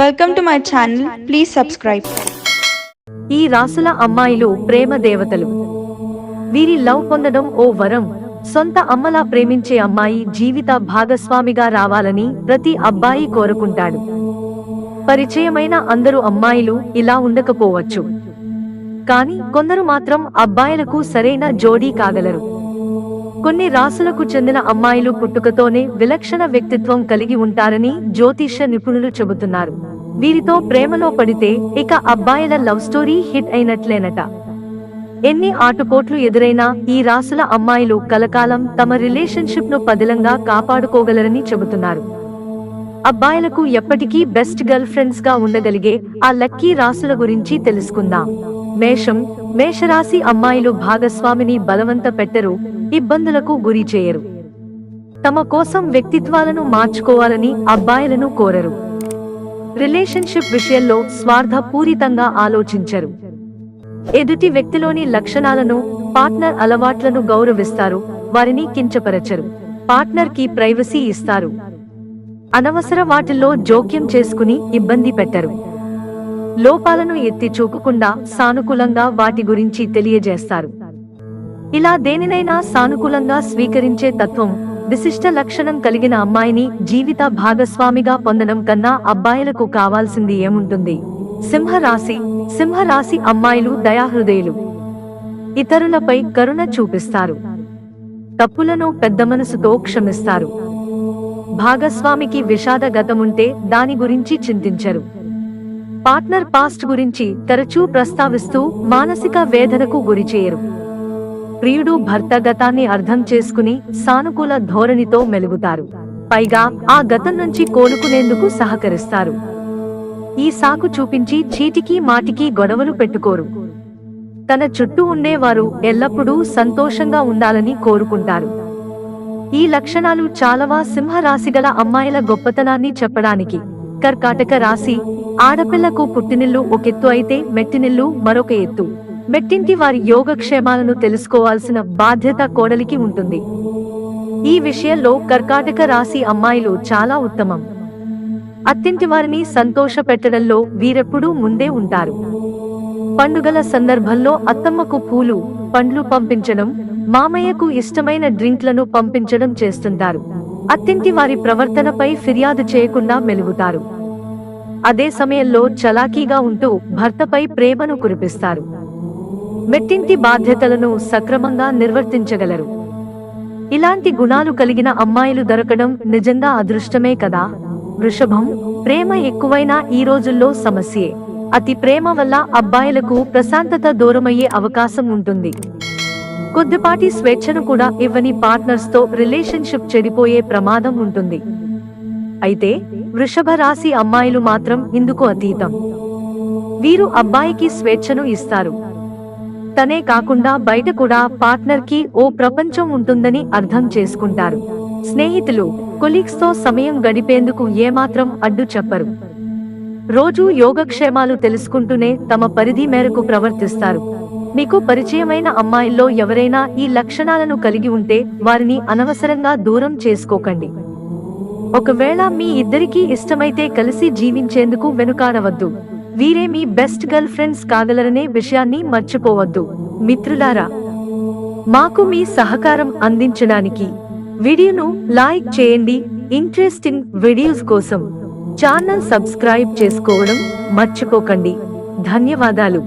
Welcome to my channel please subscribe ఈ రాసుల అమ్మాయిలు ప్రేమ దేవతలు. వీరి లవ్ పొందడం ఓ వరం. సొంత అమ్మలా ప్రేమించే అమ్మాయి జీవిత భాగస్వామిగా రావాలని ప్రతి అబ్బాయి కోరుకుంటాడు. పరిచయమైన అందరు అమ్మాయిలు ఇలా ఉండకపోవచ్చు. కానీ కొందరు మాత్రం అబ్బాయిలకు సరైన జోడీ కాగలరు. కొన్ని రాసులకు చెందిన అమ్మాయిలు పుట్టుకతోనే విలక్షణ వ్యక్తిత్వం కలిగి ఉంటారని జ్యోతిష నిపుణులు చెబుతున్నారు. వీరితో ప్రేమలో పడితే ఇక అబ్బాయిల లవ్ స్టోరీ హిట్ అయినట్లేనట. ఎన్ని ఆటుపోట్లు ఎదురైనా ఈ రాసుల అమ్మాయిలు కలకాలం తమ రిలేషన్షిప్ను పదిలంగా కాపాడుకోగలరని చెబుతున్నారు. అబ్బాయిలకు ఎప్పటికీ బెస్ట్ గర్ల్ ఫ్రెండ్స్గా ఉండగలిగే ఆ లక్కీ రాసుల గురించి తెలుసుకుందాం. మేషం మేషరాశి అమ్మాయిలు భాగస్వామిని బలవంత పెట్టరు ఇబ్బందులకు గురి చేయరు. తమ కోసం వ్యక్తిత్వాలను మార్చుకోవాలని అబ్బాయిలను కోరరు. రిలేషన్షిప్ విషయంలో స్వార్థపూరితంగా ఆలోచించరు. ఎదుటి వ్యక్తిలోని లక్షణాలను పార్ట్నర్ అలవాట్లను గౌరవిస్తారు వారిని కించపరచరు పార్ట్నర్కి ప్రైవసీ ఇస్తారు. అనవసర వాటిల్లో జోక్యం చేసుకుని ఇబ్బంది పెట్టరు. లోపాలను ఎత్తి చూపకుండా సానుకూలంగా వాటి గురించి తెలియజేస్తారు. ఇలా దేనినైనా సానుకూలంగా స్వీకరించే తత్వం విశిష్ట లక్షణం కలిగిన అమ్మాయిని జీవిత భాగస్వామిగా పొందడం కన్నా అబ్బాయిలకు కావాల్సింది ఏముంటుంది? సింహరాశి సింహరాశి అమ్మాయిలు దయాహృదయులు. ఇతరులపై కరుణ చూపిస్తారు. తప్పులను పెద్ద మనసుతో క్షమిస్తారు. భాగస్వామికి విషాద గతముంటే దాని గురించి చింతించరు. పార్ట్నర్ పాస్ట్ గురించి తరచూ ప్రస్తావిస్తూ మానసిక వేదనకు గురిచేయరు ప్రియుడు భర్త గతాన్ని అర్థం చేసుకుని సానుకూల ధోరణితో మెలుగుతారు. పైగా ఆ గతం నుంచి కోలుకునేందుకు సహకరిస్తారు. ఈ సాకు చూపించి చీటికి మాటికి గొడవలు పెట్టుకోరు. తన చుట్టూ ఉండేవారు ఎల్లప్పుడూ సంతోషంగా ఉండాలని కోరుకుంటారు. ఈ లక్షణాలు చాలవా సింహరాశి గల అమ్మాయిల గొప్పతనాన్ని చెప్పడానికి కర్కాటక రాశి ఆడపిల్లకు పుట్టినిల్లు ఒకెత్తు అయితే మెట్టినిల్లు మరొక ఎత్తు. మెట్టింటి వారి యోగక్షేమాలను తెలుసుకోవాల్సిన బాధ్యత కోడలికి ఉంటుంది. ఈ విషయంలో కర్కాటక రాశి అమ్మాయిలు చాలా ఉత్తమం. అత్తింటి వారిని సంతోష పెట్టడంలో వీరెప్పుడూ ముందే ఉంటారు. పండుగల సందర్భంలో అత్తమ్మకు పూలు పండ్లు పంపించడం మామయ్యకు ఇష్టమైన డ్రింక్లను పంపించడం చేస్తుంటారు. అత్తింటి వారి ప్రవర్తనపై ఫిర్యాదు చేయకుండా మెలుగుతారు. అదే సమయంలో చలాకీగా ఉంటూ భర్తపై ప్రేమను కురిపిస్తారు. మెట్టింటి బాధ్యతలను సక్రమంగా నిర్వర్తించగలరు. ఇలాంటి గుణాలు కలిగిన అమ్మాయిలు దొరకడం నిజంగా అదృష్టమే కదా? వృషభం ప్రేమ ఎక్కువైనా ఈ రోజుల్లో సమస్యే. అతి ప్రేమ వల్ల అబ్బాయిలకు ప్రశాంతత దూరమయ్యే అవకాశం ఉంటుంది. కొద్దిపాటి స్వేచ్ఛను కూడా ఇవ్వని పార్ట్నర్స్తో రిలేషన్షిప్ చెడిపోయే ప్రమాదం ఉంటుంది. అయితే వృషభ రాశి అమ్మాయిలు మాత్రం ఇందుకు అతీతం. వీరు అబ్బాయికి స్వేచ్ఛను ఇస్తారు. తనే కాకుండా బయట కూడా పార్ట్నర్కి ఓ ప్రపంచం ఉంటుందని అర్థం చేసుకుంటారు. స్నేహితులు కొలీగ్స్తో సమయం గడిపేందుకు ఏమాత్రం అడ్డు చెప్పరు. రోజూ యోగక్షేమాలు తెలుసుకుంటూనే తమ పరిధి మేరకు ప్రవర్తిస్తారు. మీకు పరిచయమైన అమ్మాయిల్లో ఎవరైనా ఈ లక్షణాలను కలిగి ఉంటే వారిని అనవసరంగా దూరం చేసుకోకండి. ఒకవేళ మీ ఇద్దరికీ ఇష్టమైతే కలిసి జీవించేందుకు వెనుకాడవద్దు. వీరే మీ బెస్ట్ గర్ల్ ఫ్రెండ్స్ కాగలరనే విషయాన్ని మర్చిపోవద్దు. మిత్రులారా మాకు మీ సహకారం అందించడానికి వీడియోను లైక్ చేయండి. ఇంట్రెస్టింగ్ వీడియోస్ కోసం ఛానల్ సబ్స్క్రైబ్ చేసుకోవడం మర్చిపోకండి. ధన్యవాదాలు.